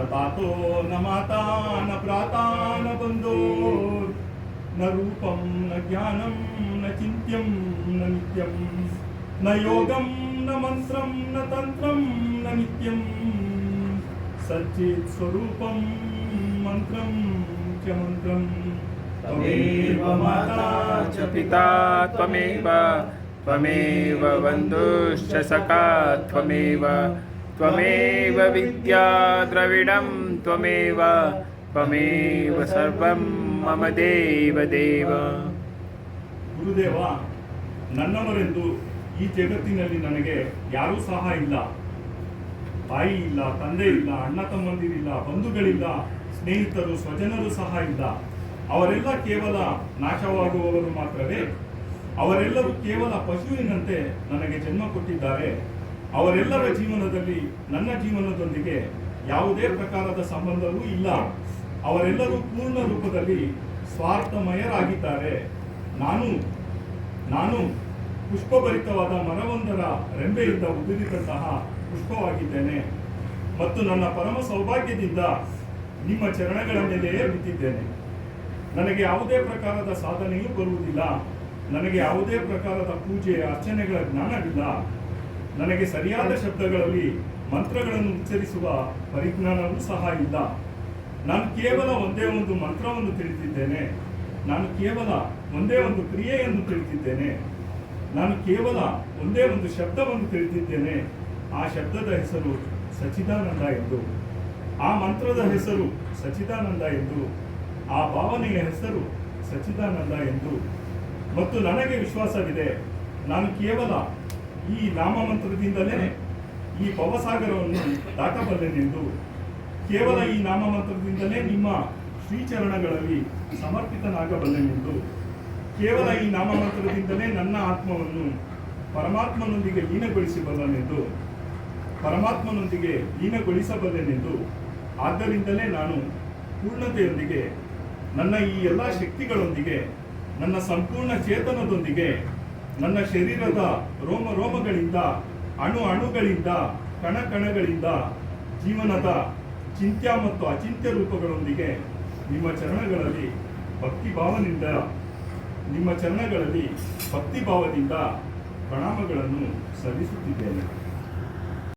न तातो न माता न भ्राता न बन्धो न रूपं, न ज्ञानं, न चिन्त्यं, न नित्यं। न योगं, न मन्त्रं, न तन्त्रं, न नित्यं। सच्चित् स्वरूपं, मन्त्रं च मन्त्रं। त्वमेव माता च पिता, त्वमेव त्वमेव बन्धुश्च सखा, त्वमेव त्वमेव विद्या द्रविडं त्वमेव त्वमेव सर्वं मम देव देव ಗುರುದೇವ ನನ್ನವರೆಂದು ಈ ಜಗತ್ತಿನಲ್ಲಿ ನನಗೆ ಯಾರೂ ಸಹ ಇಲ್ಲ ತಾಯಿ ಇಲ್ಲ ತಂದೆ ಇಲ್ಲ ಅಣ್ಣ ತಮ್ಮಂದಿರಿಲ್ಲ ಬಂಧುಗಳಿಲ್ಲ ಸ್ನೇಹಿತರು ಸ್ವಜನರು ಸಹ ಇಲ್ಲ ಅವರೆಲ್ಲ ಕೇವಲ ನಾಶವಾಗುವವರು ಮಾತ್ರವೇ ಅವರೆಲ್ಲರೂ ಕೇವಲ ಪಶುವಿನಂತೆ ನನಗೆ ಜನ್ಮ ಕೊಟ್ಟಿದ್ದಾರೆ ಅವರೆಲ್ಲರ ಜೀವನದಲ್ಲಿ, ನನ್ನ ಜೀವನದೊಂದಿಗೆ ಯಾವುದೇ ಪ್ರಕಾರದ ಸಂಬಂಧವೂ ಇಲ್ಲ. ಅವರೆಲ್ಲರೂ ಪೂರ್ಣ ರೂಪದಲ್ಲಿ ಸ್ವಾರ್ಥಮಯರಾಗಿದ್ದಾರೆ. ನಾನು ನಾನು ಪುಷ್ಪಭರಿತವಾದ ಮರವೊಂದರ ರೆಂಬೆಯಿಂದ ಉದುರಿದಂತಹ ಪುಷ್ಪವಾಗಿದ್ದೇನೆ ಮತ್ತು ನನ್ನ ಪರಮ ಸೌಭಾಗ್ಯದಿಂದ ನಿಮ್ಮ ಚರಣಗಳ ಮೇಲೆಯೇ ಬಿದ್ದಿದ್ದೇನೆ. ನನಗೆ ಯಾವುದೇ ಪ್ರಕಾರದ ಸಾಧನೆಯೂ ಬರುವುದಿಲ್ಲ. ನನಗೆ ಯಾವುದೇ ಪ್ರಕಾರದ ಪೂಜೆ ಅರ್ಚನೆಗಳ ಜ್ಞಾನವಿಲ್ಲ. ನನಗೆ ಸರಿಯಾದ ಶಬ್ದಗಳಲ್ಲಿ ಮಂತ್ರಗಳನ್ನು ಉಚ್ಚರಿಸುವ ಪರಿಜ್ಞಾನವೂ ಸಹ ಇಲ್ಲ. ನಾನು ಕೇವಲ ಒಂದೇ ಒಂದು ಮಂತ್ರವನ್ನು ತಿಳಿದಿದ್ದೇನೆ. ನಾನು ಕೇವಲ ಒಂದೇ ಒಂದು ಕ್ರಿಯೆಯನ್ನು ತಿಳಿದಿದ್ದೇನೆ. ನಾನು ಕೇವಲ ಒಂದೇ ಒಂದು ಶಬ್ದವನ್ನು ತಿಳಿದಿದ್ದೇನೆ. ಆ ಶಬ್ದದ ಹೆಸರು ಸಚಿದಾನಂದ ಎಂದು. ಆ ಮಂತ್ರದ ಹೆಸರು ಸಚಿದಾನಂದ ಎಂದು. ಆ ಭಾವನೆಯ ಹೆಸರು ಸಚಿದಾನಂದ ಎಂದು. ಮತ್ತು ನನಗೆ ವಿಶ್ವಾಸವಿದೆ. ನಾನು ಕೇವಲ ಈ ನಾಮಮಂತ್ರದಿಂದಲೇ ಈ ಭವಸಾಗರವನ್ನು ದಾಟಬಲ್ಲೆನೆಂದು ಕೇವಲ ಈ ನಾಮಮಂತ್ರದಿಂದಲೇ ನಿಮ್ಮ ಶ್ರೀಚರಣಗಳಲ್ಲಿ ಸಮರ್ಪಿತನಾಗಬಲ್ಲೆನೆಂದು ಕೇವಲ ಈ ನಾಮಮಂತ್ರದಿಂದಲೇ ನನ್ನ ಆತ್ಮವನ್ನು ಪರಮಾತ್ಮನೊಂದಿಗೆ ಲೀನಗೊಳಿಸಬಲ್ಲನೆಂದು, ಪರಮಾತ್ಮನೊಂದಿಗೆ ಲೀನಗೊಳಿಸಬಲ್ಲೆನೆಂದು ಆದ್ದರಿಂದಲೇ ನಾನು ಪೂರ್ಣತೆಯೊಂದಿಗೆ ನನ್ನ ಈ ಎಲ್ಲ ಶಕ್ತಿಗಳೊಂದಿಗೆ, ನನ್ನ ಸಂಪೂರ್ಣ ಚೇತನದೊಂದಿಗೆ ನನ್ನ ಶರೀರದ ರೋಮ ರೋಮಗಳಿಂದ, ಅಣು ಅಣುಗಳಿಂದ, ಕಣ ಕಣಗಳಿಂದ, ಜೀವನದ ಚಿಂತ್ಯ ಮತ್ತು ಅಚಿಂತ್ಯ ರೂಪಗಳೊಂದಿಗೆ ನಿಮ್ಮ ಚರಣಗಳಲ್ಲಿ ಭಕ್ತಿ ಭಾವದಿಂದ ನಿಮ್ಮ ಚರಣಗಳಲ್ಲಿ ಭಕ್ತಿ ಭಾವದಿಂದ ಪ್ರಣಾಮಗಳನ್ನು ಸಲ್ಲಿಸುತ್ತಿದ್ದೇನೆ.